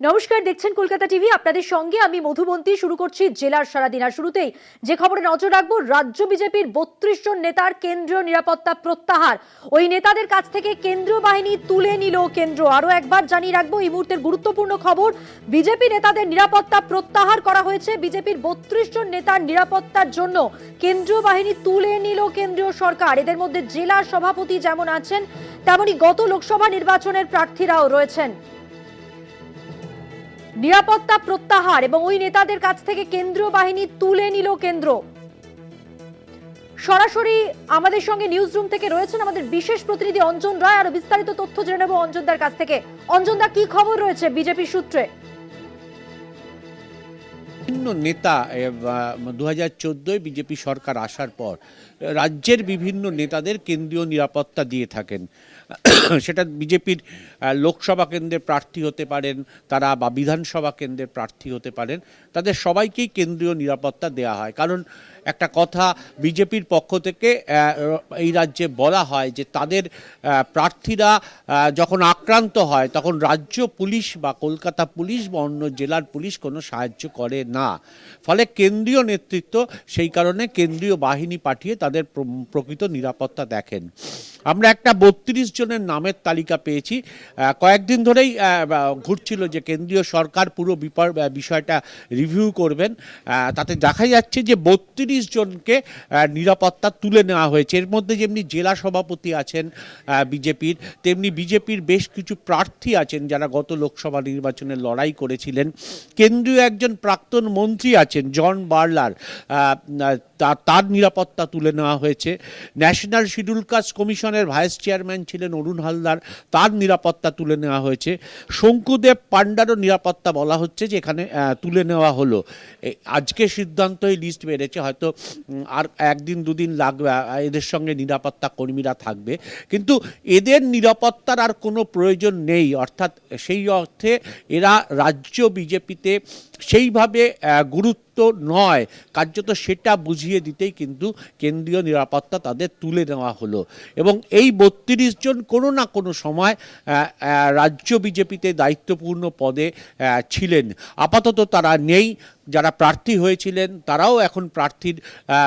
নমস্কার, দেখছেন কলকাতা টিভি। আপনাদের সঙ্গে আমি মধুবন্তী। শুরু করছি জেলার সারাদিন আর শুরুতেই। যে খবরে নজর রাখব, রাজ্য বিজেপির বত্রিশ জন নেতার কেন্দ্রীয় নিরাপত্তা প্রত্যাহার। ওই নেতাদের কাছ থেকে কেন্দ্রীয় বাহিনী তুলে নিল কেন্দ্র। আরও একবার জানিয়ে রাখব, এই মুহূর্তের গুরুত্বপূর্ণ খবর, বিজেপি নেতাদের নিরাপত্তা প্রত্যাহার করা হয়েছে বিজেপির বত্রিশ জন নেতার নিরাপত্তার জন্য। কেন্দ্রীয় বাহিনী তুলে নিল কেন্দ্রীয় সরকার। এদের মধ্যে জেলা সভাপতি যেমন আছেন, তেমনি গত লোকসভা নির্বাচনের প্রার্থীরাও রয়েছেন। নিরাপত্তা প্রত্যাহার এবং ওই নেতাদের কাছ থেকে কেন্দ্রীয় বাহিনী তুলে নিল কেন্দ্র। সরাসরি আমাদের সঙ্গে নিউজ রুম থেকে রয়েছেন আমাদের বিশেষ প্রতিনিধি অঞ্জন রায়। আর বিস্তারিত তথ্য জেনে নেব অঞ্জনদার কাছ থেকে। অঞ্জনদা কি খবর রয়েছে বিজেপি সূত্রে? বিভিন্ন নেতা দু হাজার বিজেপি সরকার আসার পর রাজ্যের বিভিন্ন নেতাদের কেন্দ্রীয় নিরাপত্তা দিয়ে থাকেন। সেটা বিজেপির লোকসভা কেন্দ্রের প্রার্থী হতে পারেন, তারা বা বিধানসভা কেন্দ্রের প্রার্থী হতে পারেন, তাদের সবাইকেই কেন্দ্রীয় নিরাপত্তা দেওয়া হয়। কারণ একটা কথা বিজেপির পক্ষ থেকে এই রাজ্যে বলা হয় যে তাদের প্রার্থীরা যখন আক্রান্ত হয়, তখন রাজ্য পুলিশ বা কলকাতা পুলিশ বা অন্য জেলার পুলিশ কোনো সাহায্য করে না। ফলে কেন্দ্রীয় নেতৃত্ব সেই কারণে কেন্দ্রীয় বাহিনী পাঠিয়ে তাদের প্র- প্রকৃত নিরাপত্তা দেখেন। আমরা একটা বত্রিশ জনের নামের তালিকা পেয়েছি। কয়েকদিন ধরেই ঘুরছিল যে কেন্দ্রীয় সরকার পুরো বিষয়টা রিভিউ করবেন। তাতে দেখা যাচ্ছে যে বত্রিশ জনকে নিরাপত্তা তুলে নেওয়া হয়েছে। এর মধ্যে যেমনি জেলা সভাপতি আছেন বিজেপির, তেমনি বিজেপির বেশ কিছু প্রার্থী আছেন যারা গত লোকসভা নির্বাচনে লড়াই করেছিলেন। কেন্দ্রীয় একজন প্রাক্তন মন্ত্রী আছেন, জন বার্লার। তার নিরাপত্তা তুলে নেওয়া হয়েছে। ন্যাশনাল শিডিউল কাস্ট কমিশনের ভাইস চেয়ারম্যান ছিলেন অরুণ হালদার। তার নিরাপত্তা তুলে নেওয়া হয়েছে। শঙ্কুদেব পান্ডারও নিরাপত্তা বলা হচ্ছে যে এখানে তুলে নেওয়া হলো। আজকে সিদ্ধান্ত এই লিস্ট বেড়েছে, হয়তো আর একদিন, দুদিন লাগবে এদের সঙ্গে নিরাপত্তা কর্মীরা থাকবে। কিন্তু এদের নিরাপত্তার আর কোনো প্রয়োজন নেই। অর্থাৎ সেই অর্থে এরা রাজ্য বিজেপিতে সেইভাবে গুরুত্ব নয়। কার্যত সেটা বুঝিয়ে দিতেই কিন্তু কেন্দ্রীয় নিরাপত্তা তাদের তুলে নেওয়া হলো। এবং এই বত্রিশ জন কোনো না কোনো সময় রাজ্য বিজেপিতে দায়িত্বপূর্ণ পদে ছিলেন। আপাতত তারা নেই। যারা প্রার্থী হয়েছিলেন তারাও এখন প্রার্থীর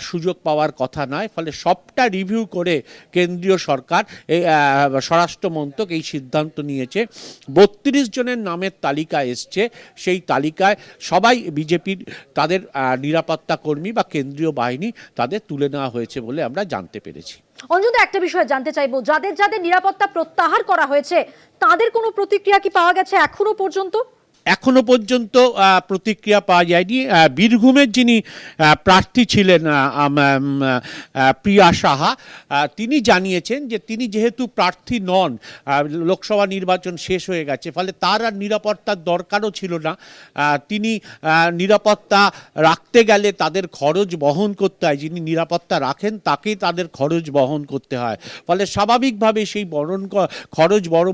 সুযোগ পাওয়ার কথা নয়। ফলে সবটা রিভিউ করে কেন্দ্রীয় সরকার এই আহ, স্বরাষ্ট্র মন্ত্রক এই সিদ্ধান্ত নিয়েছে। বত্রিশ জনের নামের তালিকা এসছে। সেই তালিকায় সবাই বিজেপির তাদের নিরাপত্তা কর্মী বা কেন্দ্রীয় বাহিনী তাদের তুলে নেওয়া হয়েছে বলে আমরা জানতে পেরেছি। অঞ্জনদা একটা বিষয় জানতে চাইব। যাদের যাদের নিরাপত্তা প্রত্যাহার করা হয়েছে তাদের কোনো প্রতিক্রিয়া কি পাওয়া গেছে এখনও পর্যন্ত? এখনও পর্যন্ত প্রতিক্রিয়া পাওয়া যায়নি। বীরভূমের যিনি প্রার্থী ছিলেন প্রিয়া সাহা তিনি জানিয়েছেন যে তিনি যেহেতু প্রার্থী নন লোকসভা নির্বাচন শেষ হয়ে গেছে, ফলে তার আর নিরাপত্তার দরকারও ছিল না। তিনি নিরাপত্তা রাখতে গেলে তাদের খরচ বহন করতে হয়। যিনি নিরাপত্তা রাখেন, তাকেই তাদের খরচ বহন করতে হয়। ফলে স্বাভাবিকভাবে সেই বরণ খরচ বড়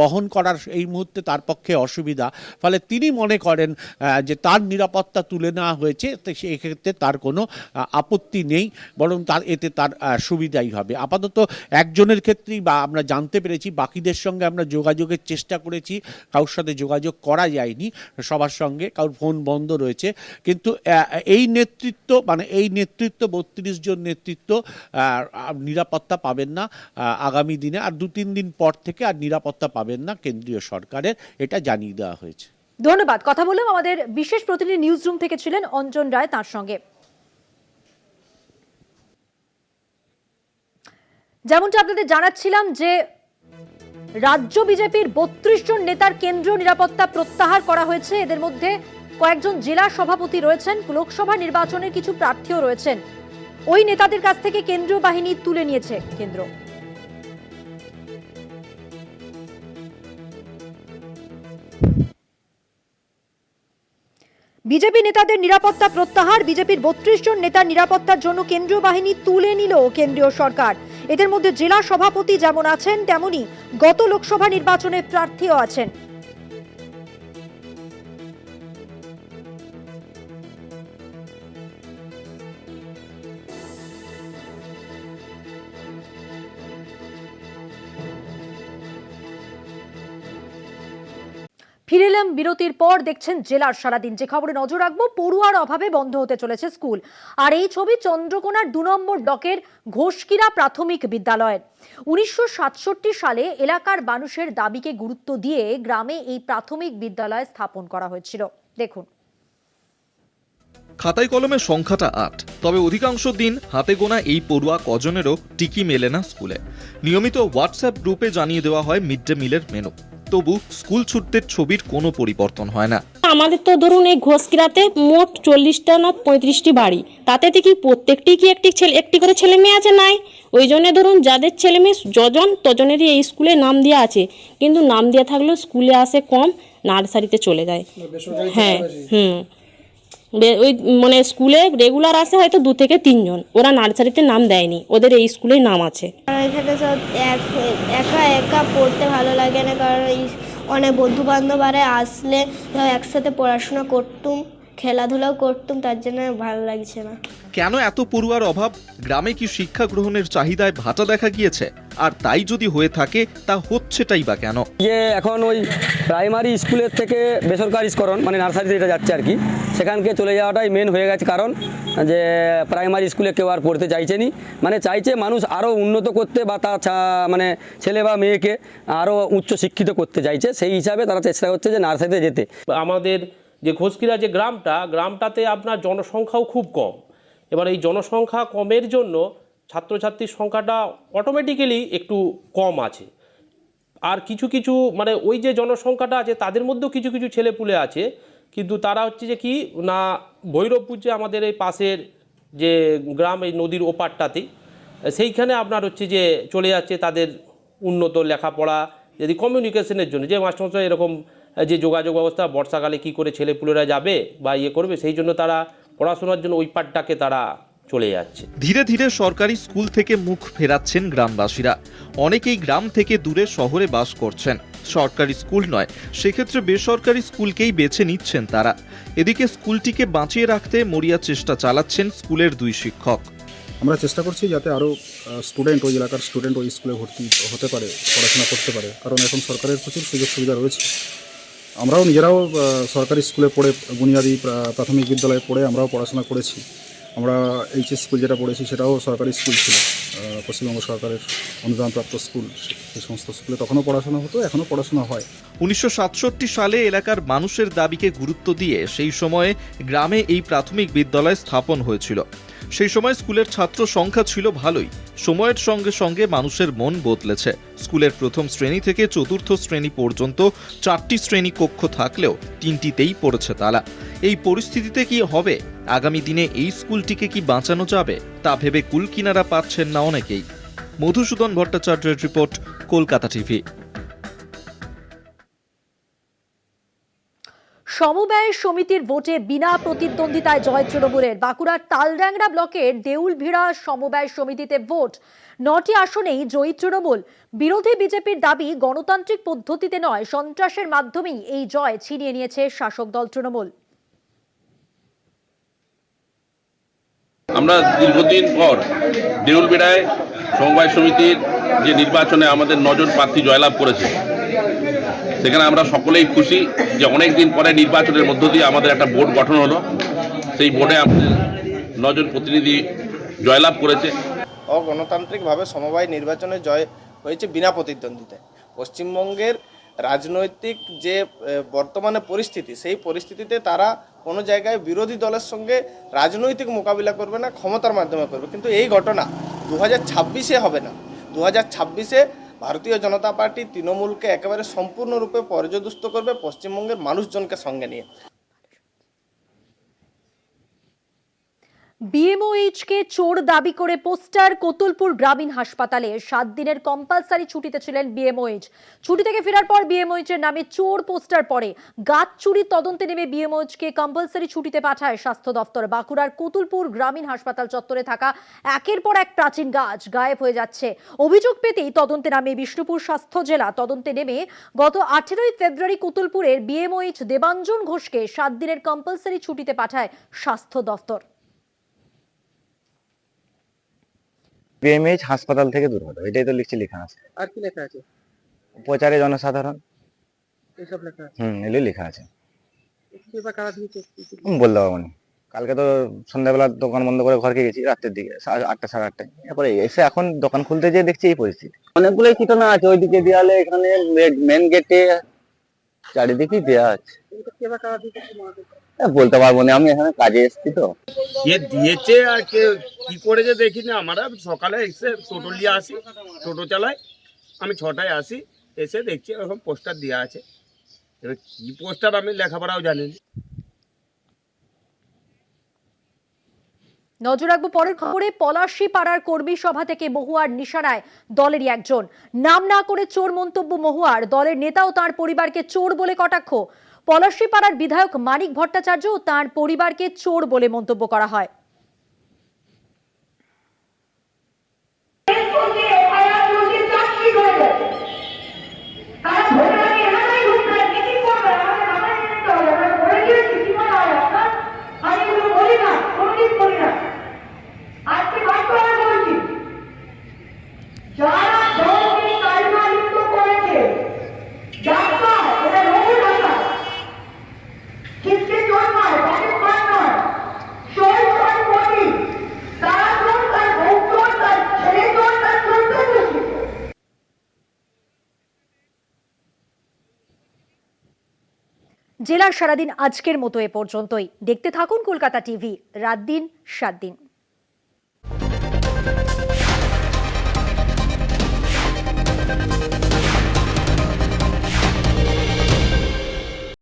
বহন করার এই মুহূর্তে তার পক্ষে অসুবিধা। ফলে তিনি মনে করেন যে তার নিরাপত্তা তুলে নেওয়া হয়েছে সেক্ষেত্রে তার কোনো আপত্তি নেই, বরং তার এতে তার সুবিধাই হবে। আপাতত একজনের ক্ষেত্রেই বা আমরা জানতে পেরেছি, বাকিদের সঙ্গে আমরা যোগাযোগের চেষ্টা করেছি, কারোর সাথে যোগাযোগ করা যায়নি, সবার সঙ্গে, কারোর ফোন বন্ধ রয়েছে, কিন্তু এই নেতৃত্ব মানে এই নেতৃত্ব, বত্রিশ জন নেতৃত্ব নিরাপত্তা পাবেন না আগামী দিনে, আর দু তিন দিন পর থেকে আর নিরাপত্তা পাবেন না কেন্দ্রীয় সরকারের, এটা জানিয়ে দেওয়া হয়েছে। ধন্যবাদ। কথা বললাম আমাদের বিশেষ প্রতিনিধি নিউজ রুম থেকে ছিলেন অঞ্জন রায় তার সঙ্গে। যেমনটা আপনাদের জানাচ্ছিলাম যে রাজ্য বিজেপির বত্রিশ জন নেতার কেন্দ্রীয় নিরাপত্তা প্রত্যাহার করা হয়েছে। এদের মধ্যে কয়েকজন জেলা সভাপতি রয়েছেন, লোকসভা নির্বাচনের কিছু প্রার্থীও রয়েছেন। ওই নেতাদের কাছ থেকে কেন্দ্রীয় বাহিনী তুলে নিয়েছে কেন্দ্র। বিজেপি নেতাদের নিরাপত্তা প্রত্যাহার, বিজেপির বত্রিশ জন নেতার নিরাপত্তার জন্য কেন্দ্রীয় বাহিনী তুলে নিল কেন্দ্রীয় সরকার। এদের মধ্যে জেলা সভাপতি যেমন আছেন, তেমনি গত লোকসভা নির্বাচনের প্রার্থীও আছেন। ফিরে এলাম বিরতির পর, দেখছেন জেলার সারাদিন। যে খবরে নজর রাখব, পড়ুয়ার অভাবে বন্ধ হতে চলেছে স্কুল। আর এই ছবি চন্দ্রকোনার দু নম্বর ডকের ঘোষকিরা প্রাথমিক বিদ্যালয়ের। উনিশশো সাতষট্টি সালে এলাকার মানুষের দাবিকে গুরুত্ব দিয়ে গ্রামে এই প্রাথমিক বিদ্যালয় স্থাপন করা হয়েছিল। দেখুন। খাতায় কলমের সংখ্যাটা আট। তবে অধিকাংশ দিন হাতে গোনা এই পড়ুয়া কজনেরও টিকি মেলে না স্কুলে। নিয়মিত হোয়াটসঅ্যাপ গ্রুপে জানিয়ে দেওয়া হয় মিড ডে মিলের মেনু। তবু স্কুল ছুটতে ছবির কোনো পরিবর্তন হয় না। আমাদের তো ধরুন এই ঘোষকিরাতে মোট চল্লিশটা না পঁয়ত্রিশটি বাড়ি। তাতে দেখি প্রত্যেকটি কি একটি ছেলে একটি করে ছেলে মেয়ে আছে? নাই। ওই জন্য ধরুন যাদের ছেলে মেয়ে যজন তজনেরই এই স্কুলে নাম দেওয়া আছে। কিন্তু নাম দেওয়া থাকলেও স্কুলে আসে কম নার্সারিতে চলে যায়। হ্যাঁ হুম। ওই মানে স্কুলে রেগুলার আসে হয়তো দু থেকে তিনজন। ওরা নার্সারিতে নাম দেয়নি। ওদের এই স্কুলেই নাম আছে। এখানে সব এক একা একা পড়তে ভালো লাগে না। কারণ এই অনেক বন্ধু বান্ধবরা আসলে একসাথে পড়াশোনা করতুম খেলাধুলাও করতুম তার জন্য ভালো লাগছে না। কেন এত পড়ুয়ার অভাব? গ্রামে কি শিক্ষা গ্রহণের চাহিদায় ভাটা দেখা গিয়েছে? আর তাই যদি হয়ে থাকে তা হচ্ছেটাই বা কেন? যে এখন ওই প্রাইমারি স্কুলের থেকে বেসরকারিকরণ মানে নার্সারিতে এটা যাচ্ছে আর কি সেখানকে চলে যাওয়াটাই মেন হয়ে গেছে কারণ যে প্রাইমারি স্কুলে কেউ আর পড়তে চাইছে নি। মানে চাইছে মানুষ আরও উন্নত করতে বা তার মানে ছেলে বা মেয়েকে আরও উচ্চ শিক্ষিত করতে চাইছে। সেই হিসাবে তারা চেষ্টা করছে যে নার্সারিতে যেতে। আমাদের যে ঘোষকিরা যে গ্রামটা, গ্রামটাতে আপনার জনসংখ্যাও খুব কম। এবার এই জনসংখ্যা কমের জন্য ছাত্রছাত্রীর সংখ্যাটা অটোমেটিক্যালি একটু কম আছে। আর কিছু কিছু মানে ওই যে জনসংখ্যাটা আছে, তাদের মধ্যেও কিছু কিছু ছেলেপুলে আছে। কিন্তু তারা হচ্ছে যে কি, না ভৈরবপুর যে আমাদের এই পাশের যে গ্রাম, এই নদীর ওপারটাতেই। সেইখানে আপনার হচ্ছে যে চলে যাচ্ছে তাদের উন্নত লেখাপড়া, যদি কমিউনিকেশনের জন্য, যে মাস্টারমশাই এরকম, যে যোগাযোগ ব্যবস্থা, বর্ষাকালে কি করে ছেলেপুলেরা যাবে বা ইয়ে করবে, সেই জন্য তারা পড়াশোনার জন্য ওই পাটটাকে তারা চলে যাচ্ছে। ধীরে ধীরে সরকারি স্কুল থেকে মুখ ফেরাচ্ছেন গ্রামবাসীরা। অনেকেই গ্রাম থেকে দূরে শহরে বাস করছেন। সরকারি স্কুল নয় সেক্ষেত্রে বেসরকারি স্কুলকেই বেছে নিচ্ছেন তারা। এদিকে স্কুলটিকে বাঁচিয়ে রাখতে মরিয়া চেষ্টা চালাচ্ছেন স্কুলের দুই শিক্ষক। আমরা চেষ্টা করছি যাতে আরও স্টুডেন্ট ওই এলাকার স্টুডেন্ট ওই স্কুলে ভর্তি হতে পারে পড়াশোনা করতে পারে। কারণ এখন সরকারের প্রচুর সুযোগ সুবিধা রয়েছে। আমরাও নিজেরাও সরকারি স্কুলে পড়ে বুনিয়াদি প্রাথমিক বিদ্যালয়ে পড়ে আমরাও পড়াশোনা করেছি। আমরা এইচএস স্কুল যেটা পড়েছি সেটাও সরকারি স্কুল ছিল। পশ্চিমবঙ্গ সরকারের অনুদানপ্রাপ্ত স্কুল সেই সমস্ত স্কুলে তখনও পড়াশোনা হতো, এখনও পড়াশোনা হয়। উনিশশো সাতষট্টি সালে এলাকার মানুষের দাবিকে গুরুত্ব দিয়ে সেই সময়ে গ্রামে এই প্রাথমিক বিদ্যালয় স্থাপন হয়েছিল। সেই সময় স্কুলের ছাত্র সংখ্যা ছিল ভালোই। সময়ের সঙ্গে সঙ্গে মানুষের মন বদলেছে। স্কুলের প্রথম শ্রেণি থেকে চতুর্থ শ্রেণি পর্যন্ত চারটি শ্রেণি কক্ষ থাকলেও তিনটিতেই পড়েছে তালা এই পরিস্থিতিতে কি হবে? আগামী দিনে এই স্কুলটিকে কি বাঁচানো যাবে? তা ভেবে কুল কিনারা পাচ্ছেন না অনেকেই। মধুসূদন ভট্টাচার্যের রিপোর্ট, কলকাতা টিভি। সমবায় সমিতির ভোটে বিনা প্রতিদ্বন্দ্বিতায় জয় তৃণমূলের বাঁকুড়ার তালড্যাংরা ব্লকের দেউলভিড়া সমবায় সমিতিতে ভোট। নটি আসনেই জয়ী তৃণমূল। বিরোধী বিজেপির দাবি গণতান্ত্রিক পদ্ধতিতে নয়, সন্ত্রাসের মাধ্যমেই এই জয় ছিনিয়ে নিয়েছে শাসক দল তৃণমূল। আমরা দীর্ঘদিন পর দেউলবেড়ায় সমবায় সমিতির যে নির্বাচনে আমাদের নজন প্রার্থী জয়লাভ করেছে সেখানে আমরা সকলেই খুশি যে অনেক দিন পরে নির্বাচনের মধ্য দিয়ে আমাদের একটা বোর্ড গঠন হলো। সেই বোর্ডে আমাদের নজন প্রতিনিধি জয়লাভ করেছে। অগণতান্ত্রিকভাবে সমবায় নির্বাচনে জয় হয়েছে বিনা প্রতিদ্বন্দ্বিতায়। পশ্চিমবঙ্গের রাজনৈতিক যে বর্তমানে পরিস্থিতি, সেই পরিস্থিতিতে তারা কোনো জায়গায় বিরোধী দলের সঙ্গে রাজনৈতিক মোকাবিলা করবে না, ক্ষমতার মাধ্যমে করবে। কিন্তু এই ঘটনা দু হাজার হবে না। দু হাজার ভারতীয় জনতা পার্টি তৃণমূলকে একেবারে সম্পূর্ণরূপে পর্যদুস্ত করবে পশ্চিমবঙ্গের মানুষজনকে সঙ্গে নিয়ে। বিএমওএইচ কে চোর দাবি করে পোস্টার কোতুলপুর গ্রামীণ হাসপাতালে। সাত দিনের কম্পালসারি ছুটিতে ছিলেন বিএমওএইচ। ছুটি থেকে ফেরার পর বিএমওএইচ এর নামে চোর পোস্টার পরে গাছ চুরির তদন্তে নেমে বিএমওএইচ কে কম্পালসারি ছুটিতে পাঠায় স্বাস্থ্য দফতর বাঁকুড়ার কোতুলপুর গ্রামীণ হাসপাতাল চত্বরে থাকা একের পর এক প্রাচীন গাছ গায়েব হয়ে যাচ্ছে। অভিযোগ পেতেই তদন্তে নামে বিষ্ণুপুর স্বাস্থ্য জেলা। তদন্তে নেমে গত আঠেরোই ফেব্রুয়ারি কুতুলপুরের বিএমওএইচ দেবাঞ্জন ঘোষকে সাত দিনের কম্পালসারি ছুটিতে পাঠায় স্বাস্থ্য দপ্তর। বিএমএইচ হাসপাতাল থেকে দূর হলো এটাই তো লিখছি লেখা আছে। আর কি লেখা আছে? প্রচারে জনসাধারণ। এইসব লেখা আছে? হুম এগুলোই লেখা আছে। বলতে পারব না। কালকে তো সন্ধ্যাবেলা দোকান বন্ধ করে ঘরকে গেছি রাত্রের দিকে সাড়ে আটটা সাড়ে আটটায়। তারপরে এসে এখন দোকান খুলতে যেয়ে দেখছি এই পরিস্থিতি। অনেকগুলোই ঠিকানা আছে ওইদিকে দেওয়ালে এখানে মেন গেটে চারিদিকেই দেওয়া আছে। বলতে পারব না আমি এখানে কাজে এসেছি তো। কে দিয়েছে আর কে কি করেছে দেখিনি আমরা সকালে এসে টোটো নিয়ে আসি, টোটো চালাই, আমি ছটায় আসি, এসে দেখছি এরকম পোস্টার দেওয়া আছে। এবার কি পোস্টার আমি লেখাপড়াও জানি না নজর রাখব পরের খবরে, পলাশী পাড়ার কর্মী সভা থেকে মহুয়ার নিশানায় দলেরই একজন। নাম না করে চোর মন্তব্য মহুয়ার, দলের নেতা ও তার পরিবারকে চোর বলে কটাক্ষ। পলাশী পাড়ার বিধায়ক মানিক ভট্টাচার্য ও তার পরিবারকে চোর বলে মন্তব্য করা হয়। জেলার সারাদিন আজকের মতো এ পর্যন্তই। দেখতে থাকুন কলকাতা টিভি রাত দিন সাত দিন।